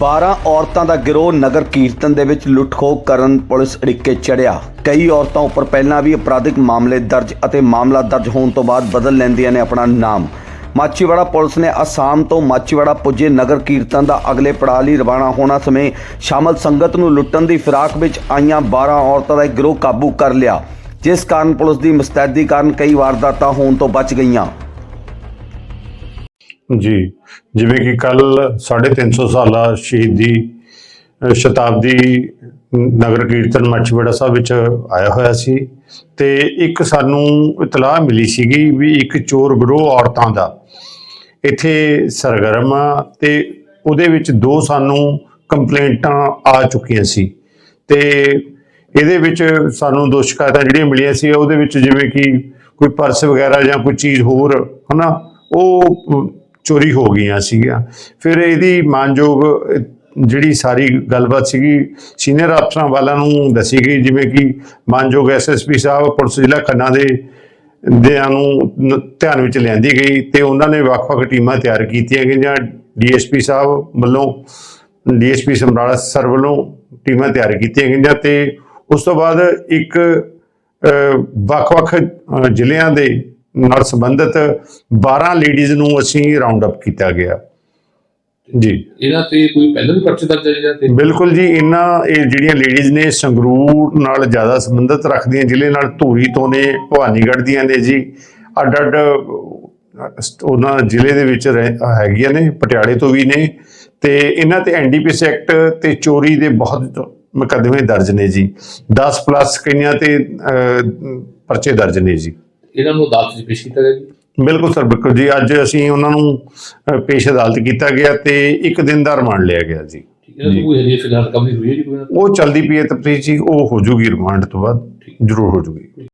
12 ਔਰਤਾਂ ਦਾ ਗਿਰੋਹ ਨਗਰ ਕੀਰਤਨ ਦੇ ਵਿੱਚ ਲੁੱਟਖੋ ਕਰਨ ਪੁਲਿਸ ਅੜਿੱਕੇ ਚੜਿਆ। ਕਈ ਔਰਤਾਂ ਉੱਪਰ ਪਹਿਲਾਂ ਵੀ ਅਪਰਾਧਿਕ ਮਾਮਲੇ ਦਰਜ ਅਤੇ ਮਾਮਲਾ ਦਰਜ ਹੋਣ ਤੋਂ ਬਾਅਦ ਬਦਲ ਲੈਂਦੀਆਂ ਨੇ ਆਪਣਾ ਨਾਮ। ਮਾਚੀਵਾੜਾ ਪੁਲਿਸ ਨੇ ਅਸਾਮ ਤੋਂ ਮਾਚੀਵਾੜਾ ਪੁੱਜੇ ਨਗਰ ਕੀਰਤਨ ਦਾ ਅਗਲੇ ਪੜਾਅ ਲਈ ਰਵਾਨਾ ਹੋਣਾ ਸਮੇਂ ਸ਼ਾਮਲ ਸੰਗਤ ਨੂੰ ਲੁੱਟਣ ਦੀ ਫਿਰਾਕ ਵਿੱਚ ਆਈਆਂ 12 ਔਰਤਾਂ ਦਾ ਗਿਰੋਹ ਕਾਬੂ ਕਰ ਲਿਆ, ਜਿਸ ਕਾਰਨ ਪੁਲਿਸ ਦੀ ਮੁਸਤੈਦੀ ਕਾਰਨ ਕਈ ਵਾਰਦਾਤਾਂ ਹੋਣ ਤੋਂ ਬਚ ਗਈਆਂ। ਜੀ, ਜਿਵੇਂ ਕਿ ਕੱਲ 350 ਸਾਲਾ ਸ਼ਹੀਦੀ ਸ਼ਤਾਬਦੀ ਨਗਰ ਕੀਰਤਨ ਮੱਛਵੜਾ ਸਾਹਿਬ ਵਿੱਚ ਆਇਆ ਹੋਇਆ ਸੀ ਤੇ ਇੱਕ ਸਾਨੂੰ ਇਤਲਾਹ ਮਿਲੀ ਸੀਗੀ ਵੀ ਇੱਕ ਚੋਰ ਗਰੋਹ ਔਰਤਾਂ ਦਾ ਇੱਥੇ ਸਰਗਰਮ ਆ ਤੇ ਉਹਦੇ ਵਿੱਚ ਦੋ ਸਾਨੂੰ ਕੰਪਲੇਂਟਾਂ ਆ ਚੁੱਕੀਆਂ ਸੀ ਤੇ ਇਹਦੇ ਵਿੱਚ ਸਾਨੂੰ ਦੋ ਸ਼ਿਕਾਇਤਾਂ ਜਿਹੜੀਆਂ ਮਿਲੀਆਂ ਸੀ ਉਹਦੇ ਵਿੱਚ ਜਿਵੇਂ ਕਿ ਕੋਈ ਪਰਸ ਵਗੈਰਾ ਜਾਂ ਕੋਈ ਚੀਜ਼ ਹੋਰ ਹਨਾ, ਉਹ ਚੋਰੀ ਹੋ ਗਈਆਂ ਸੀਗੀਆਂ। ਫਿਰ ਇਹਦੀ ਮਾਨਯੋਗ ਜਿਹੜੀ ਸਾਰੀ ਗੱਲਬਾਤ ਸੀਗੀ, ਸੀਨੀਅਰ ਅਫਸਰਾਂ ਵਾਲਾਂ ਨੂੰ ਦੱਸੀ ਗਈ, ਜਿਵੇਂ ਕਿ ਮਾਨਯੋਗ ਐਸਐਸਪੀ ਸਾਹਿਬ, ਪੁਲਿਸ ਜ਼ਿਲ੍ਹਾ ਖੰਨਾ ਦੇ, ਦਿਆਂ ਨੂੰ ਧਿਆਨ ਵਿੱਚ ਲਿਆਂਦੀ ਗਈ ਤੇ ਉਹਨਾਂ ਨੇ ਵੱਖ-ਵੱਖ ਟੀਮਾਂ ਤਿਆਰ ਕੀਤੀਆਂ ਗਈਆਂ। ਡੀਐਸਪੀ ਸਾਹਿਬ ਵੱਲੋਂ ਡੀਐਸਪੀ ਸਮਰਾਲਾ ਸਰ ਵੱਲੋਂ ਟੀਮਾਂ ਤਿਆਰ ਕੀਤੀਆਂ ਗਈਆਂ ਤੇ ਉਸ ਤੋਂ ਬਾਅਦ ਇੱਕ ਵੱਖ-ਵੱਖ ਜ਼ਿਲ੍ਹਿਆਂ ਦੇ ਨਾਲ ਸੰਬੰਧਿਤ 12 ਲੇਡੀਜ਼ ਨੂੰ ਅਸੀਂ ਰਾਉਂਡ ਅਪ ਕੀਤਾ ਗਿਆ। ਜੀ। ਇਹਨਾਂ ਤੇ ਕੋਈ ਪਹਿਲਾਂ ਵੀ ਪਰਚੇ ਦਰਜ ਹੈ ਜਾਂ ਤੇ ਬਿਲਕੁਲ ਜੀ ਇਹਨਾਂ ਇਹ ਜਿਹੜੀਆਂ ਲੇਡੀਜ਼ ਨੇ ਸੰਗਰੂਰ ਨਾਲ ਜ਼ਿਆਦਾ ਸੰਬੰਧਿਤ ਰੱਖਦੀਆਂ ਜ਼ਿਲ੍ਹੇ ਨਾਲ ਧੂਰੀ ਤੋਂ ਨੇ ਭਵਾਨੀਗੜ੍ਹ ਦੀਆਂ ਨੇ ਜੀ। ਅੱਡ ਅੱਡ ਉਹਨਾਂ ਜ਼ਿਲ੍ਹੇ ਦੇ ਵਿੱਚ ਰਹਿ- ਹੈਗੀਆਂ ਨੇ ਪਟਿਆਲੇ ਤੋਂ ਵੀ ਨੇ। ਤੇ ਇਹਨਾਂ ਤੇ ਐਨਡੀਪੀਐਸ ਐਕਟ ਤੇ ਚੋਰੀ ਦੇ ਬਹੁਤ ਮੁਕੱਦਮੇ ਦਰਜ ਨੇ ਜੀ। 10 ਪਲੱਸ ਕਈਆਂ ਤੇ ਪਰਚੇ ਦਰਜ ਨੇ ਜੀ। ਇਹਨਾਂ ਨੂੰ ਅਦਾਲਤ 'ਚ ਪੇਸ਼ ਕੀਤਾ ਗਿਆ ਜੀ? ਬਿਲਕੁਲ ਸਰ ਬਿਲਕੁਲ ਜੀ। ਅੱਜ ਅਸੀਂ ਉਹਨਾਂ ਨੂੰ ਪੇਸ਼ ਅਦਾਲਤ ਕੀਤਾ ਗਿਆ ਤੇ ਇੱਕ ਦਿਨ ਦਾ ਰਿਮਾਂਡ ਲਿਆ ਗਿਆ ਜੀ। ਇਹਨਾਂ ਨੂੰ ਕੋਈ ਹਜੇ ਫਿਲਹਾਲ ਰਿਕਵਰੀ ਹੋਈ ਹੈ ਜੀ ਕੋਈ ਇਹਨਾਂ ਤੋਂ? ਉਹ ਚਲਦੀ ਪਈ ਹੈ ਤਫਤੀਸ਼ ਜੀ ਉਹ ਹੋ ਜੂਗੀ ਰਿਮਾਂਡ ਤੋਂ ਬਾਅਦ। ਜ਼ਰੂਰ ਹੋ ਜੂਗੀ।